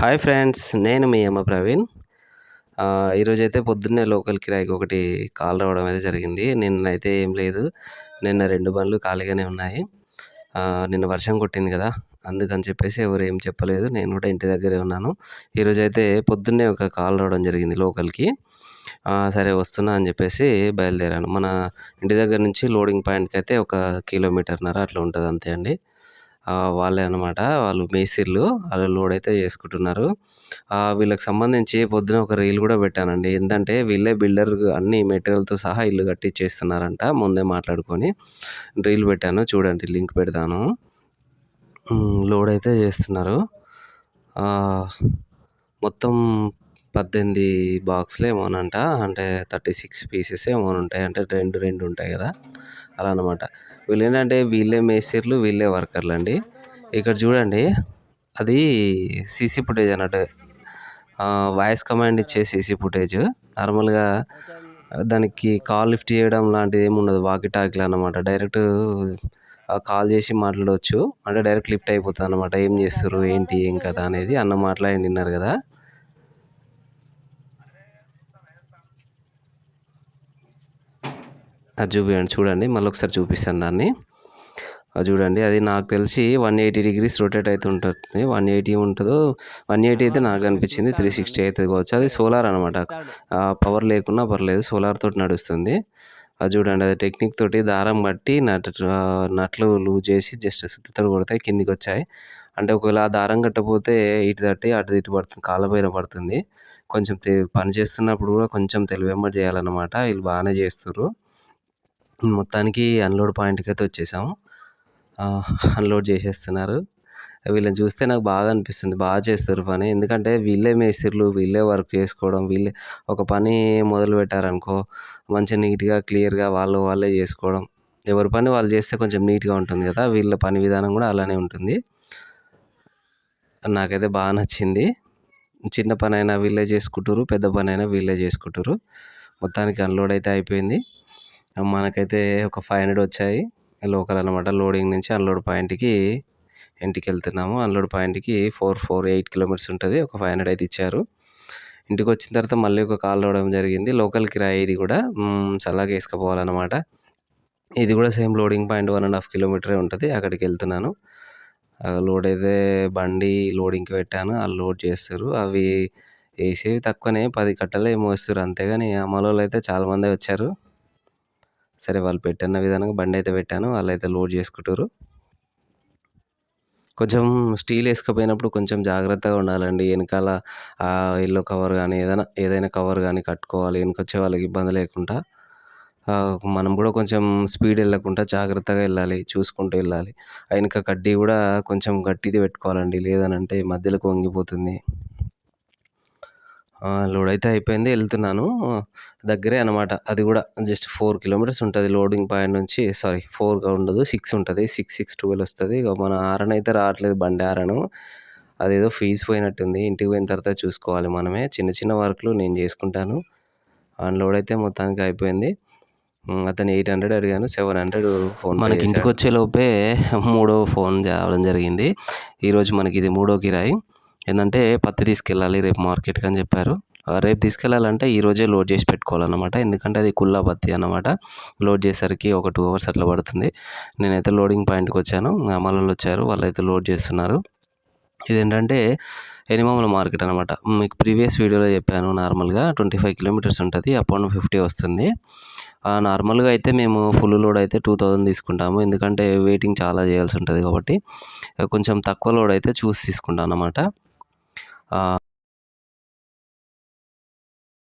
Hi friends నేను మీ అమ్మ ప్రవీణ్. ఈరోజైతే పొద్దున్నే లోకల్ కిరాయికి ఒకటి కాల్ రావడం అయితే జరిగింది. నిన్నైతే ఏం లేదు. నిన్న రెండు బండ్లు ఖాళీగానే ఉన్నాయి. నిన్న వర్షం కొట్టింది కదా అందుకని చెప్పేసి ఎవరు ఏం చెప్పలేదు. నేను కూడా ఇంటి దగ్గరే ఉన్నాను. ఈరోజైతే పొద్దున్నే ఒక కాల్ రావడం జరిగింది లోకల్కి. సరే వస్తున్నా అని చెప్పేసి బయలుదేరాను. మన ఇంటి దగ్గర నుంచి లోడింగ్ పాయింట్కి అయితే ఒక కిలోమీటర్న్నర అట్లా ఉంటుంది అంతే అండి. వాళ్ళే అనమాట వాళ్ళు మేస్త్రీలు వాళ్ళు లోడ్ అయితే చేసుకుంటున్నారు వీళ్ళకి సంబంధించి పొద్దున ఒక రీల్ కూడా పెట్టానండి. ఏంటంటే వీళ్ళే బిల్డర్ అన్ని మెటీరియల్తో సహా ఇల్లు కట్టించేస్తున్నారంట ముందే మాట్లాడుకొని రీల్ పెట్టాను. చూడండి లింక్ పెడతాను. లోడ్ అయితే చేస్తున్నారు. మొత్తం పద్దెనిమిది బాక్స్లు ఏమోనంట. అంటే థర్టీ సిక్స్ పీసెస్ ఏమో ఉంటాయి అంటే రెండు రెండు ఉంటాయి కదా. అలా అనమాట వీళ్ళు ఏంటంటే వీళ్ళే మేస్త్రీలు వీళ్ళే వర్కర్లు అండి. ఇక్కడ చూడండి అది సీసీ ఫుటేజ్ అన్నట్టు వాయిస్ కమాండ్ ఇచ్చే సీసీ ఫుటేజ్ నార్మల్గా దానికి కాల్ లిఫ్ట్ చేయడం లాంటిది ఏమి ఉండదు వాకి టాకిలు అనమాట డైరెక్ట్ కాల్ చేసి మాట్లాడవచ్చు అంటే డైరెక్ట్ లిఫ్ట్ అయిపోతుంది అనమాట ఏం చేస్తారు ఏంటి ఏం కదా అనేది అన్న మాట్లాడి విన్నారు కదా. అది చూపించండి చూడండి మళ్ళీ ఒకసారి చూపిస్తాను దాన్ని. అది చూడండి అది నాకు తెలిసి వన్ ఎయిటీ డిగ్రీస్ రొటేట్ అయితే ఉంటుంది. వన్ ఎయిటీ ఉంటుందో వన్ ఎయిటీ అయితే నాకు అనిపించింది. త్రీ సిక్స్టీ అయితే కావచ్చు. అది సోలార్ అనమాట పవర్ లేకున్నా పర్లేదు సోలార్ తోటి నడుస్తుంది. అది చూడండి అది టెక్నిక్ తోటి దారం కట్టి నట్ నట్లు లూజ్ చేసి జస్ట్ సుత్తితో కొడతాయి కిందికి వచ్చాయి. అంటే ఒకవేళ ఆ దారం కట్టకపోతే ఇటు తట్టి అటు ఇటు పడుతుంది కాళ్ళపైన పడుతుంది. కొంచెం పని చేస్తున్నప్పుడు కూడా కొంచెం తెలివెమ్మటి చేయాలన్నమాట. వీళ్ళు బాగానే చేస్తుర్రు. మొత్తానికి అన్లోడ్ పాయింట్కి అయితే వచ్చేసాము అన్లోడ్ చేసేస్తున్నారు. వీళ్ళని చూస్తే నాకు బాగా అనిపిస్తుంది. బాగా చేస్తారు పని. ఎందుకంటే వీళ్ళే మేస్త్రీలు వీళ్ళే వర్క్ చేసుకోవడం వీళ్ళే ఒక పని మొదలు పెట్టారనుకో మంచిగా నీట్గా క్లియర్గా వాళ్ళు వాళ్ళే చేసుకోవడం. ఎవరి పని వాళ్ళు చేస్తే కొంచెం నీట్గా ఉంటుంది కదా. వీళ్ళ పని విధానం కూడా అలానే ఉంటుంది. నాకైతే బాగా నచ్చింది. చిన్న పని అయినా వీళ్ళే చేసుకుంటారు పెద్ద పని అయినా వీళ్ళే చేసుకుంటారు మొత్తానికి అన్లోడ్ అయితే అయిపోయింది. మనకైతే ఒక ఫైవ్ హండ్రెడ్ వచ్చాయి. లోకల్ అనమాట లోడింగ్ నుంచి అన్లోడ్ పాయింట్కి ఇంటికి వెళ్తున్నాము. అన్లోడ్ పాయింట్కి ఫోర్ ఫోర్ ఎయిట్ కిలోమీటర్స్ ఉంటుంది. ఒక ఫైవ్ హండ్రెడ్ అయితే ఇచ్చారు. ఇంటికి వచ్చిన తర్వాత మళ్ళీ ఒక కాల్ రావడం జరిగింది. లోకల్ కిరాయి ఇది కూడా చల్లగా వేసుకుపోవాలన్నమాట. ఇది కూడా same loading point one and half కిలోమీటరే ఉంటుంది. అక్కడికి వెళ్తున్నాను. లోడ్ అయితే బండి లోడింగ్కి పెట్టాను. ఆ లోడ్ చేస్తారు. అవి వేసేవి తక్కువనే. పది కట్టలు ఏమో వస్తారు. అంతేగాని అమలు అయితే చాలామంది వచ్చారు. సరే వాళ్ళు పెట్టిన విధంగా బండి అయితే పెట్టాను వాళ్ళు అయితే లోడ్ చేసుకుంటారు. కొంచెం స్టీల్ వేసుకపోయినప్పుడు కొంచెం జాగ్రత్తగా ఉండాలండి. వెనకాల ఎల్లో కవర్ కానీ ఏదైనా ఏదైనా కవర్ కానీ కట్టుకోవాలి వెనకొచ్చే వాళ్ళకి ఇబ్బంది లేకుండా మనం కూడా కొంచెం స్పీడ్ వెళ్ళకుండా జాగ్రత్తగా వెళ్ళాలి చూసుకుంటూ వెళ్ళాలి. వెనక కడ్డీ కూడా కొంచెం గట్టిది పెట్టుకోవాలండి. లేదనంటే మధ్యలోకి వంగిపోతుంది. లోడ్ అయితే అయిపోయింది వెళ్తున్నాను. దగ్గరే అనమాట అది కూడా జస్ట్ ఫోర్ కిలోమీటర్స్ ఉంటుంది లోడింగ్ పాయింట్ నుంచి. సారీ ఫోర్గా ఉండదు సిక్స్ ఉంటుంది. సిక్స్ సిక్స్ ట్వెల్వ్ వస్తుంది. ఇక మన ఆరన్ అయితే రావట్లేదు బండి ఆరను. అదేదో ఫీజు పోయినట్టుంది. ఇంటికి పోయిన తర్వాత చూసుకోవాలి మనమే. చిన్న చిన్న వర్క్లు నేను చేసుకుంటాను. లోడ్ అయితే మొత్తానికి అయిపోయింది. అతను ఎయిట్ హండ్రెడ్ అడిగాను సెవెన్ హండ్రెడ్ ఫోన్ మనకి ఇంటికి వచ్చే లోపే మూడో ఫోన్ చేయడం జరిగింది. ఈరోజు మనకి ఇది మూడో కిరాయి. ఏంటంటే పత్తి తీసుకెళ్ళాలి రేపు మార్కెట్కి అని చెప్పారు. రేపు తీసుకెళ్ళాలంటే ఈరోజే లోడ్ చేసి పెట్టుకోవాలన్నమాట. ఎందుకంటే అది కుల్లా పత్తి అనమాట లోడ్ చేసరికి ఒక టూ అవర్స్ అట్లా పడుతుంది. నేనైతే లోడింగ్ పాయింట్కి వచ్చాను. అమలలో వచ్చారు. వాళ్ళైతే లోడ్ చేస్తున్నారు. ఇదేంటంటే ఎనిమాముల మార్కెట్ అనమాట మీకు ప్రీవియస్ వీడియోలో చెప్పాను. నార్మల్గా ట్వంటీ ఫైవ్ కిలోమీటర్స్ ఉంటుంది. అప్ అండ్ ఫిఫ్టీ వస్తుంది. నార్మల్గా అయితే మేము ఫుల్ లోడ్ అయితే టూ థౌజండ్ తీసుకుంటాము. ఎందుకంటే వెయిటింగ్ చాలా చేయాల్సి ఉంటుంది కాబట్టి కొంచెం తక్కువ లోడ్ అయితే చూసి తీసుకుంటాం అనమాట uh,